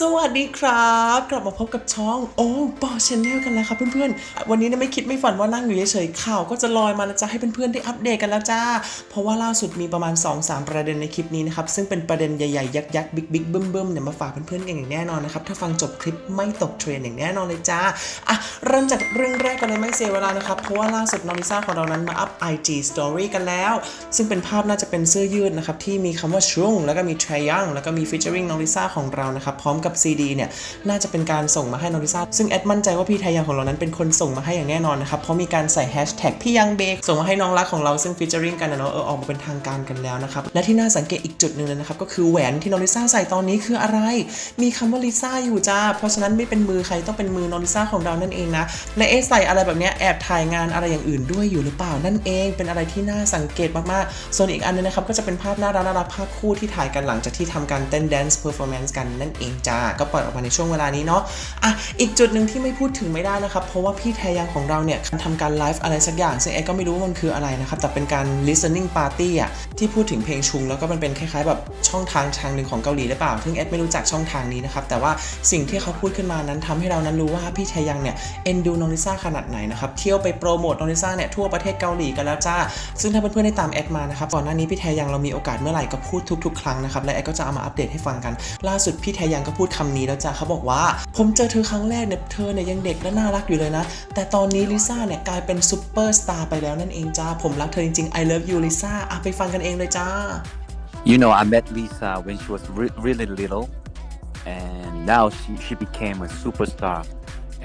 สวัสดีครับ กลับมาพบกับช่องโอ้บอชแนลกันแล้วครับเพื่อนๆ วันนี้เนี่ยไม่คิดไม่ฝันว่านั่งอยู่เฉยๆข่าวก็จะลอยมาแล้วจ้าให้เพื่อนๆได้อัปเดตกันแล้วจ้า เพราะว่าล่าสุดมีประมาณ 2-3 ประเด็นในคลิปนี้นะครับ ซึ่งเป็นประเด็นใหญ่ๆ ยักษ์ๆบิ๊กๆบึ้มๆเนี่ยมาฝากเพื่อนๆกันอย่างแน่นอนนะครับ ถ้าฟังจบคลิปไม่ตกเทรนอย่างแน่นอนเลยจ้าอะเริ่มจากเรื่องแรกกันเลยไม่เสียเวลานะครับเพราะว่าล่าสุดน้องลิซ่าของเรานั้นมาอัพ IG Story กันแล้ว ซึ่งเป็นภาพน่าจะเป็นเสื้อยืดนะครับที่มีคำว่าชุงแล้วก็มี t r y ยังแล้วก็มี featuring น้องลิซ่าของเรานะครับพร้อมกับ CD เนี่ยน่าจะเป็นการส่งมาให้นองลิซ่าซึ่งแอดมั่นใจว่าพี่ไทยยังของเรานั้นเป็นคนส่งมาให้อย่างแน่นอนนะครับเพราะมีการใส่แฮชแท็กพี่ยังเบกส่งมาให้น้องรักของเราซึ่ง featuring กันนะเนาะเออออกมาเป็นทางการกันแล้วนะครับและที่น่าสังเกตอีกจุดหนึ่งเลยนะครับก็คือแหวนที่นองลิซ่าใส่ตอนนี้คืออะไร มีคำว่าลิซ่าอยู่จ้าเพราะฉะนั้นไม่เป็นมือใครต้องเป็นมือนองลิซ่าของเรานั่นเองนะและเอใส่อะไรแบบเนี้ยแอบถ่ายงานอะไรอย่างอื่นด้วยอยู่หรือเปล่านั่นเองเป็นอะไรที่น่าสังเกตมากๆส่วนอีกอันนึงนะครับก็จะเป็นภาพน่ารักน่ารักภาพคู่ที่ถ่ายกันหลังจากที่ทำการเต้น dance performance กันนั่นเองจ้า ก็ปล่อยออกมาในช่วงเวลานี้เนาะอะอีกจุดหนึ่งที่ไม่พูดถึงไม่ได้นะครับ เพราะว่าพี่แทยังของเราเนี่ยทำการไลฟ์อะไรสักอย่าง ซึ่งเอ็ก็ไม่รู้ว่ามันคืออะไรนะครับ แต่เป็นการ listening party อะที่พูดถึงเพลงชุง แล้วก็มันเป็นคล้ายๆ แบบช่องทางทางหนึ่งของเกาหลีหรือเปล่า ซึ่งเอ็ไม่รู้จักช่องทางนี้นะครับแต่ว่าสิ่งที่เขาพูดขึ้นมานั้นทำให้เรานั้นรู้ว่าพี่แทยังเนี่ยเอ็นดูน้องลิซ่าขนาดไหนนะครับเที่ยวไปโปรโมทน้องลิซ่าเนี่ยทั่วประเทศเกาหลีกันแล้วจ้า ซึ่งถ้าเพื่อนๆได้ตามแอดมานะครับก่อนหน้านี้พี่แทยังเรามีโอกาสเมื่อไหร่ก็พูดทุกๆ ครั้งนะครับและแอดก็จะเอามาอัปเดตให้ฟังกัน ล่าสุดพี่แทยังก็พูดคำนี้แล้วจ้าเขาบอกว่า ผมเจอเธอครั้งแรกเนี่ยเธอเนี่ยยังเด็กและน่ารักอยู่เลยนะ แต่ตอนนี้ลิซ่าเนี่ยกลายเป็นซูเปอร์สตาร์ไปแล้วนั่นเองจ้าผมรักเธอจริงๆ I love you ลิซ่าอะไปฟังกันเองเลยจ้า You know, I met Lisa when she was re- really little, and now she, she became a superstar.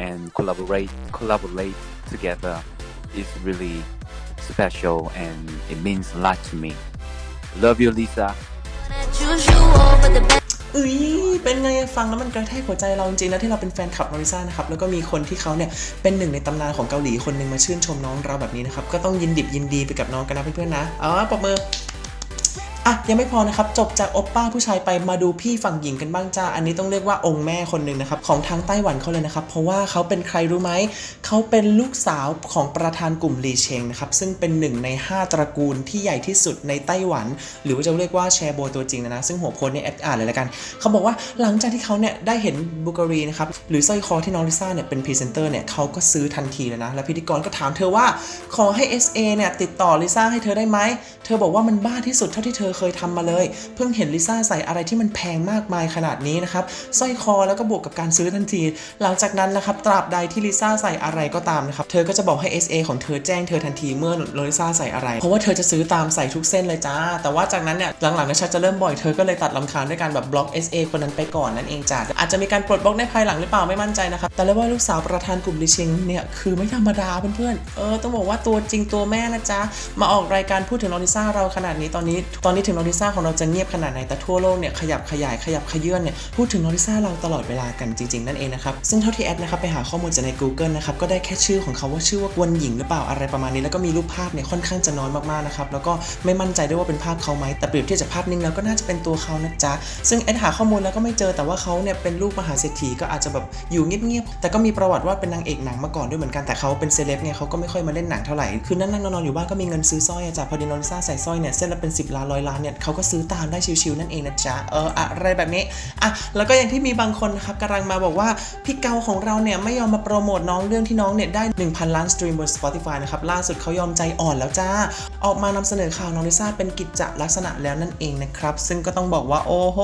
And collaborate collaborate together is really special, and it means a lot to me. Love you, Lisa. choose you over the best. เอ้ย เป็นไงฟังแล้วมันกระแทกหัวใจเราจริงๆนะที่เราเป็นแฟนคลับน้องลิซ่านะครับแล้วก็มีคนที่เขาเนี่ยเป็นหนึ่งในตำนานของเกาหลีคนหนึ่งมาชื่นชมน้องเราแบบนี้นะครับก็ต้องยินดิบยินดีไปกับน้องกันนะเพื่อนๆนะเอาปรบมือ อะยังไม่พอนะครับจบจากโอปป้าผู้ชายไปมาดูพี่ฝั่งหญิงกันบ้างจ้าอันนี้ต้องเรียกว่าองค์แม่คนหนึ่งนะครับของทางไต้หวันเขาเลยนะครับเพราะว่าเขาเป็นใครรู้ไหมเขาเป็นลูกสาวของประธานกลุ่มหลีเชงนะครับซึ่งเป็นหนึ่งใน 5 ตระกูลที่ใหญ่ที่สุดในไต้หวัน หรือว่าจะเรียกว่าแชร์โบตัวจริงนะนะซึ่งหัวโพสเนี่ยแอดอ่านเลยละกันเขาบอกว่าหลังจากที่เขาเนี่ยได้เห็นบุกรีนะครับหรือสร้อยคอที่น้องลิซ่าเนี่ยเป็นพรีเซนเตอร์เนี่ยเขาก็ซื้อทันทีเลยนะแล้วพิธีกรก็ถามเธอว่าขอให้ SA เนี่ยติดต่อลิซ่าให้เธอได้ไหมเธอบอกว่ามันบ้าที่สุดเท่าที่เธอเคยทำมาเลย เพิ่งเห็นลิซ่าใส่อะไรที่มันแพงมากมายขนาดนี้นะครับสร้อยคอแล้วก็บวกกับการซื้อทันที หลังจากนั้นนะครับตราบใดที่ลิซ่าใส่อะไรก็ตามนะครับเธอก็จะบอกให้ SA ของเธอแจ้งเธอทันทีเมื่อลิซ่าใส่อะไร เพราะว่าเธอจะซื้อตามใส่ทุกเส้นเลยจ้า แต่ว่าจากนั้นเนี่ยหลังๆนะชักจะเริ่มบ่อยเธอก็เลยตัดลำคาญด้วยการแบบบล็อก SA คนนั้นไปก่อนนั่นเองจ้าอาจจะมีการปลดบล็อกในภายหลังหรือเปล่าไม่มั่นใจนะครับแต่เรียว่าลูกสาวประธานกลุ่มลิชิงเนี่ยคือไม่ธรรมดาเพื่อนๆเออต้องบอกว่าตัวจริงตัวแม่นะจ๊ะมาออกรายการพูดถึงน้องลิซ่าเราขนาดนี้ตอนนี้ตอนนี้ถึงน้องลิซ่าของเราจะเงียบขนาดไหนแต่ทั่วโลกเนี่ยขยับขยายขยับขยื่นเนี่ยพูดถึงน้องลิซ่าเราตลอดเวลากันจริงๆนั่นเองนะครับซึ่งเท่าที่แอดนะครับไปหาข้อมูลจากใน Google นะครับก็ได้แค่ชื่อของเขาว่าชื่อว่ากวนหญิงหรือเปล่าอะไรประมาณนี้แล้วก็มีรูปภาพเนี่ยค่อนข้างจะน้อยมากๆนะครับแล้วก็ไม่มั่นใจด้วยว่าเป็นภาพเขาไหมแต่เปรียบเทียบจากภาพนิ่งแล้วก็น่าจะเป็นตัวเขานะจ๊ะซึ่งแอดหาข้อมูลแล้วก็ไม่เจอแต่ว่าเขาเนี่ยเป็นลูกมหาเศรษฐีก็อาจจะแบบอยู่เงียบๆแต่ก็มีประวัติว่าเป็นนางเอกหนังมาก่อนด้วยเหมือนกันแต่เขาเป็นเซเลบไงเขาก็ไม่ค่อยมาเล่นหนังเท่าไหร่คือนั่งๆนอนๆอยู่บ้านก็มีเงินซื้อสร้อยจ้ะพอดีนองลิซ่าใส่สร้อยเนี่ยเส้นละเป็น 10ล้านร้อยล้านเนี่ยเขาก็ซื้อตามได้ชิวๆนั่นเองนะจ๊ะเอออะไรแบบนี้อะแล้วก็อย่างที่มีบางคนนะครับกำลังมาบอกว่าพี่เกาของเราเนี่ยไม่ยอมมาโปรโมทน้องเรื่องที่น้องเนี่ยได้ 1,000 ล้านสตรีมบน Spotify นะครับล่าสุดเขายอมใจอ่อนแล้วจ้า ออกมานำเสนอข่าวน้องลิซ่าเป็นกิจจลักษณะแล้วนั่นเองนะครับซึ่งก็ต้องบอกว่าโอ้โห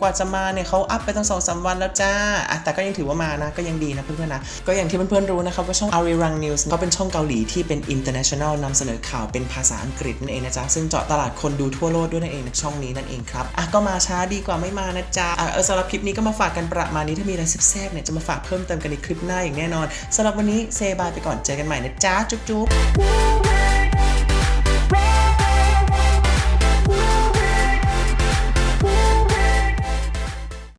กว่าจะมาเนี่ยเขาอัพไปตั้งสองสามวันแล้วจ้าอะแต่ก็ยังถือว่ามานะก็ยังดีนะเพื่อนๆนะก็อย่างที่เพื่อนๆรู้นะครับว่าช่อง Arirang News เขาเป็นช่องเกาหลีที่เป็น international นำเสนอข่าวเป็นภาษาอังกฤษนั่นเองนะจ๊ะซึ่งเจาะตลาดคนดูทั่วโลกด้วยนั่นเองนช่องนี้นั่นเองครับอะก็มาช้าดีกว่าไม่มานะจ๊ะอะเออสำหรับคลิปนี้ก็มาฝากกันประมาณนี้ถ้ามีอะไรแซ่บๆเนี่ยจะมาฝากเพิ่มเติมกันในคลิปหน้าอย่างแน่นอนสำหรับวันนี้เซบายไปก่อนเจอกันใหม่นะจ๊ะจุ๊บๆ